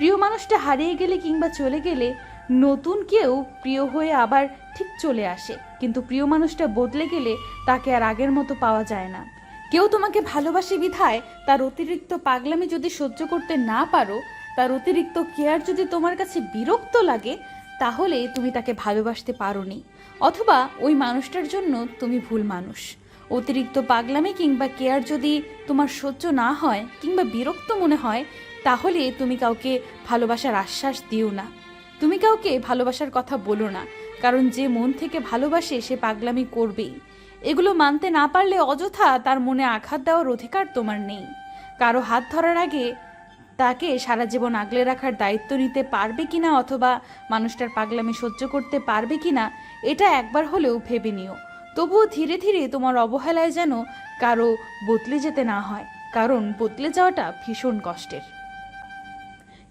প্রিয় মানুষটা হারিয়ে গেলে কিংবা চলে গেলে নতুন কেউ প্রিয় হয়ে আবার ঠিক চলে আসে। কিন্তু প্রিয় মানুষটা বদলে গেলে তাকে আর আগের মতো পাওয়া যায় না। কেউ তোমাকে ভালোবাসে বিধায় তার অতিরিক্ত পাগলামি যদি সহ্য করতে না পারো, তার অতিরিক্ত কেয়ার যদি তোমার কাছে বিরক্ত লাগে, তাহলে তুমি তাকে ভালোবাসতে পারোনি। অথবা ওই মানুষটার জন্য তুমি ভুল মানুষ। অতিরিক্ত পাগলামি কিংবা কেয়ার যদি তোমার সহ্য না হয় কিংবা বিরক্ত মনে হয়, তাহলে তুমি কাউকে ভালোবাসার আশ্বাস দিও না। তুমি কাউকে ভালোবাসার কথা বলো না, কারণ যে মন থেকে ভালোবাসে সে পাগলামি করবেই। এগুলো মানতে না পারলে অযথা তার মনে আঘাত দেওয়ার অধিকার তোমার নেই। কারও হাত ধরার আগে তাকে সারা জীবন আগলে রাখার দায়িত্ব নিতে পারবে কিনা অথবা মানুষটার পাগলামি সহ্য করতে পারবে কিনা, এটা একবার হলেও ভেবে নিও। তবুও ধীরে ধীরে তোমার অবহেলায় যেন কারও বদলে যেতে না হয়, কারণ বদলে যাওয়াটা ভীষণ কষ্টের।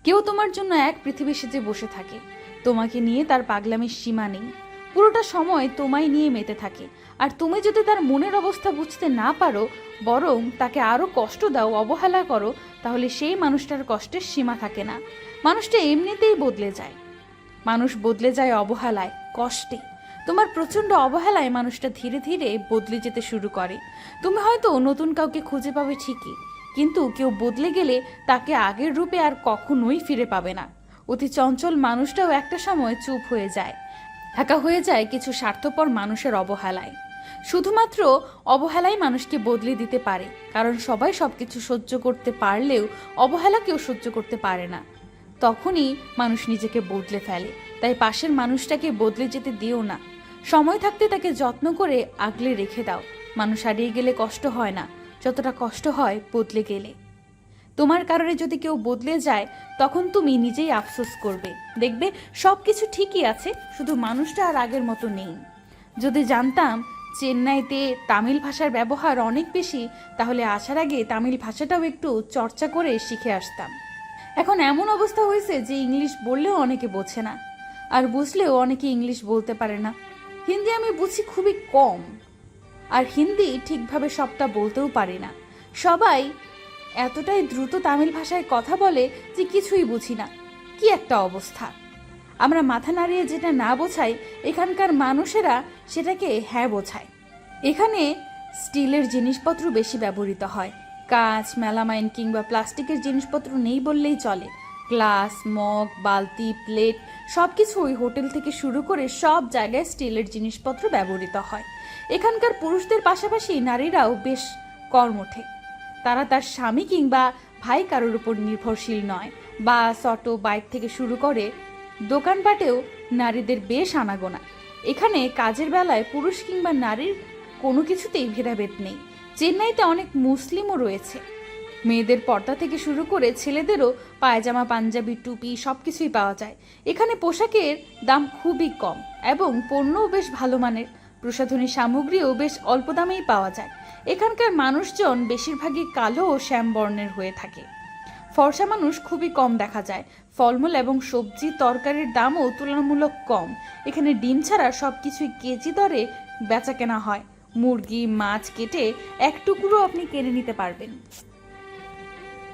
কেউ তোমার জন্য এক পৃথিবী সেজে বসে থাকে। তোমাকে নিয়ে তার পাগলামির সীমা নেই। পুরোটা সময় তোমায় নিয়ে মেতে থাকে। আর তুমি যদি তার মনের অবস্থা বুঝতে না পারো, বরং তাকে আরও কষ্ট দাও, অবহেলা করো, তাহলে সেই মানুষটার কষ্টের সীমা থাকে না। মানুষটা এমনিতেই বদলে যায়। মানুষ বদলে যায় অবহেলায়, কষ্টে। তোমার প্রচণ্ড অবহেলায় মানুষটা ধীরে ধীরে বদলে যেতে শুরু করে। তুমি হয়তো নতুন কাউকে খুঁজে পাবে ঠিকই, কিন্তু কেউ বদলে গেলে তাকে আগের রূপে আর কখনোই ফিরে পাবে না। অতি চঞ্চল মানুষটাও একটা সময় চুপ হয়ে যায়। একা হয়ে যায় কিছু স্বার্থপর মানুষের অবহেলায়। শুধুমাত্র অবহেলাই মানুষকে বদলে দিতে পারে, কারণ সবাই সবকিছু সহ্য করতে পারলেও অবহেলা কেউ সহ্য করতে পারে না। তখনই মানুষ নিজেকে বদলে ফেলে, তাই পাশের মানুষটাকে বদলে যেতে দিও না। সময় থাকতে তাকে যত্ন করে আগলে রেখে দাও। মানুষ হারিয়ে গেলে কষ্ট হয় না। যতটা কষ্ট হয়, বদলে গেলে। তোমার কারণে যদি কেউ বদলে যায়, তখন তুমি নিজেই আফসোস করবে। দেখবে সব কিছু ঠিকই আছে, শুধু মানুষটা আর আগের মতো নেই। যদি জানতাম, চেন্নাইতে তামিল ভাষার ব্যবহার অনেক বেশি, তাহলে আসার আগে তামিল ভাষাটাও একটু চর্চা করে শিখে আসতাম। এখন এমন অবস্থা হয়েছে যে ইংলিশ বললেও অনেকে বোঝে না। আর বুঝলেও অনেকে ইংলিশ বলতে পারে না। হিন্দি আমি বুঝি খুবই কম। আর হিন্দি ঠিকভাবে সবটা বলতেও পারি না। সবাই এতটাই দ্রুত তামিল ভাষায় কথা বলে যে কিছুই বুঝি না। কি একটা অবস্থা। আমরা মাথা নাড়িয়ে যেটা না বোঝাই, এখানকার মানুষেরা সেটাকে হ্যাঁ বোঝায়। এখানে স্টিলের জিনিসপত্র বেশি ব্যবহৃত হয়। কাঁচ, মেলামাইন কিংবা প্লাস্টিকের জিনিসপত্র নেই বললেই চলে। গ্লাস, মগ, বালতি, প্লেট সব কিছু ওই হোটেল থেকে শুরু করে সব জায়গায় স্টিলের জিনিসপত্র ব্যবহৃত হয়। এখানকার পুরুষদের পাশাপাশি নারীরাও বেশ কর্মঠে। তারা তার স্বামী কিংবা ভাই কারোর উপর নির্ভরশীল নয় বাস অটো, বাইক থেকে শুরু করে দোকানপাটেও নারীদের বেশ আনাগোনা। এখানে কাজের বেলায় পুরুষ কিংবা নারীর কোনো কিছুতেই ভেদাভেদ নেই। চেন্নাইতে অনেক মুসলিমও রয়েছে। মেয়েদের পর্দা থেকে শুরু করে ছেলেদেরও পায়জামা, পাঞ্জাবি, টুপি সব কিছুই পাওয়া যায়। এখানে পোশাকের দাম খুবই কম এবং পণ্যও বেশ ভালো মানের। প্রসাধনী সামগ্রীও বেশ অল্প দামেই পাওয়া যায়। এখানকার মানুষজন বেশিরভাগই কালো ও শ্যাম বর্ণের হয়ে থাকে। ফর্সা মানুষ খুবই কম দেখা যায়। ফলমূল এবং সবজি তরকারির দামও তুলনামূলক কম। এখানে ডিম ছাড়া সব কিছুই কেজি দরে বেচা কেনা হয়। মুরগি, মাছ কেটে এক টুকরো আপনি কিনে নিতে পারবেন।